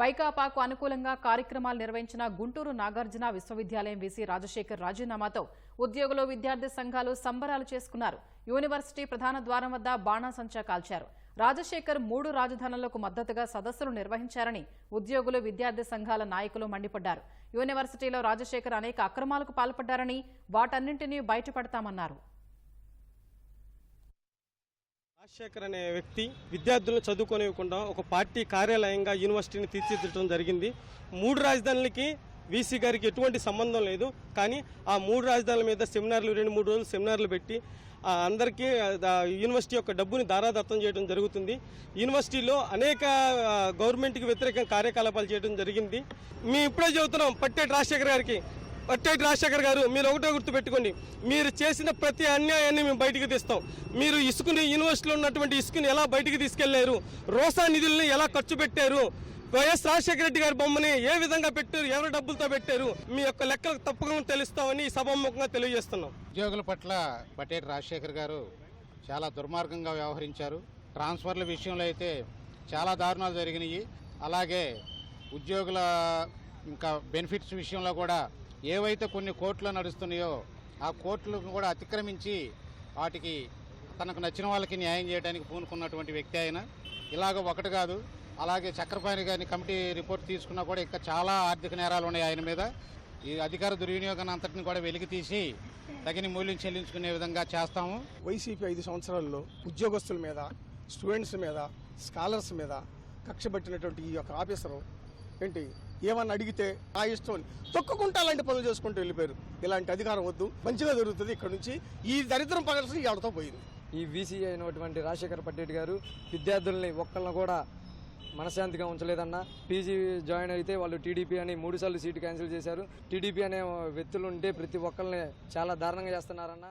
వైకాపాకు అనుకూలంగా కార్యక్రమాలు నిర్వహించిన గుంటూరు నాగార్జున విశ్వవిద్యాలయం వీసీ రాజశేఖర్ రాజీనామాతో ఉద్యోగులు విద్యార్థి సంఘాలు సంబరాలు చేసుకున్నారు. యూనివర్సిటీ ప్రధాన ద్వారం వద్ద బాణాసంచా కాల్చారు. రాజశేఖర్ మూడు రాజధానులకు మద్దతుగా సదస్సులు నిర్వహించారని ఉద్యోగులు విద్యార్థి సంఘాల నాయకులు మండిపడ్డారు. యూనివర్సిటీలో రాజశేఖర్ అనేక అక్రమాలకు పాల్పడ్డారని వాటన్నింటినీ బయటపడతామన్నారు. రాజశేఖర్ అనే వ్యక్తి విద్యార్థులను చదువుకోనివ్వకుండా ఒక పార్టీ కార్యాలయంగా యూనివర్సిటీని తీర్చిదిద్దడం జరిగింది. మూడు రాజధానులకి వీసీ గారికి ఎటువంటి సంబంధం లేదు. కానీ ఆ మూడు రాజధానుల మీద సెమినార్లు రెండు మూడు రోజులు సెమినార్లు పెట్టి అందరికీ యూనివర్సిటీ యొక్క డబ్బుని దారాదత్తం చేయడం జరుగుతుంది. యూనివర్సిటీలో అనేక గవర్నమెంట్కి వ్యతిరేకంగా కార్యకలాపాలు చేయడం జరిగింది. మేము ఇప్పుడే చెబుతున్నాం పట్టేటి రాజశేఖర్ గారికి. పట్టేటి రాజశేఖర్ గారు మీరు ఒకటే గుర్తుపెట్టుకోండి. మీరు చేసిన ప్రతి అన్యాయాన్ని మేము బయటికి తీస్తాం. మీరు ఇసుకుని యూనివర్సిటీలో ఉన్నటువంటి ఇసుకుని ఎలా బయటికి తీసుకెళ్ళారు? రోసా నిధుల్ని ఎలా ఖర్చు పెట్టారు? వైఎస్ రాజశేఖర రెడ్డి గారి బొమ్మని ఏ విధంగా పెట్టారు? ఎవరి డబ్బులతో పెట్టారు? మీ యొక్క లెక్కలు తప్పకుండా తెలుస్తామని సభాముఖంగా తెలియజేస్తున్నాం. ఉద్యోగుల పట్ల పటేటి రాజశేఖర్ గారు చాలా దుర్మార్గంగా వ్యవహరించారు. ట్రాన్స్ఫర్ల విషయంలో అయితే చాలా దారుణాలు జరిగినాయి. అలాగే ఉద్యోగుల ఇంకా బెనిఫిట్స్ విషయంలో కూడా ఏవైతే కొన్ని కోర్టులు నడుస్తున్నాయో ఆ కోర్టులను కూడా అతిక్రమించి వాటికి తనకు నచ్చిన వాళ్ళకి న్యాయం చేయడానికి పూనుకున్నటువంటి వ్యక్తి ఆయన. ఇలాగ ఒకటి కాదు అలాగే చక్రపాణి గారిని కమిటీ రిపోర్ట్ తీసుకున్నా కూడా ఇంకా చాలా ఆర్థిక నేరాలు ఉన్నాయి ఆయన మీద. ఈ అధికార దుర్వినియోగాన్ని అంతటిని కూడా వెలికి తీసి తగిన మూల్యం చెల్లించుకునే విధంగా చేస్తాము. వైసీపీ ఐదు సంవత్సరాల్లో ఉద్యోగస్తుల మీద స్టూడెంట్స్ మీద స్కాలర్స్ మీద కక్ష పెట్టినటువంటి ఈ యొక్క ఆఫీసరు ఏంటి? ఏమన్నా అడిగితే ఆ ఇష్టం అని తొక్కుకుంటా అలాంటి పనులు చేసుకుంటూ వెళ్ళిపోయారు. ఇలాంటి అధికారం వద్దు మంచిగా జరుగుతుంది ఇక్కడ నుంచి. ఈ దరిద్రం పగలసి ఎవరితో పోయింది? ఈ వీసీ అయినటువంటి రాజశేఖర్ పట్టేటి గారు విద్యార్థుల్ని ఒక్కళ్ళని కూడా మనశాంతిగా ఉంచలేదన్న. పీజీ జాయిన్ అయితే వాళ్ళు టీడీపీ అని మూడుసార్లు సీటు క్యాన్సిల్ చేశారు. టీడీపీ అనే వ్యక్తులు ఉంటే ప్రతి ఒక్కరిని చాలా దారుణంగా చేస్తున్నారన్న.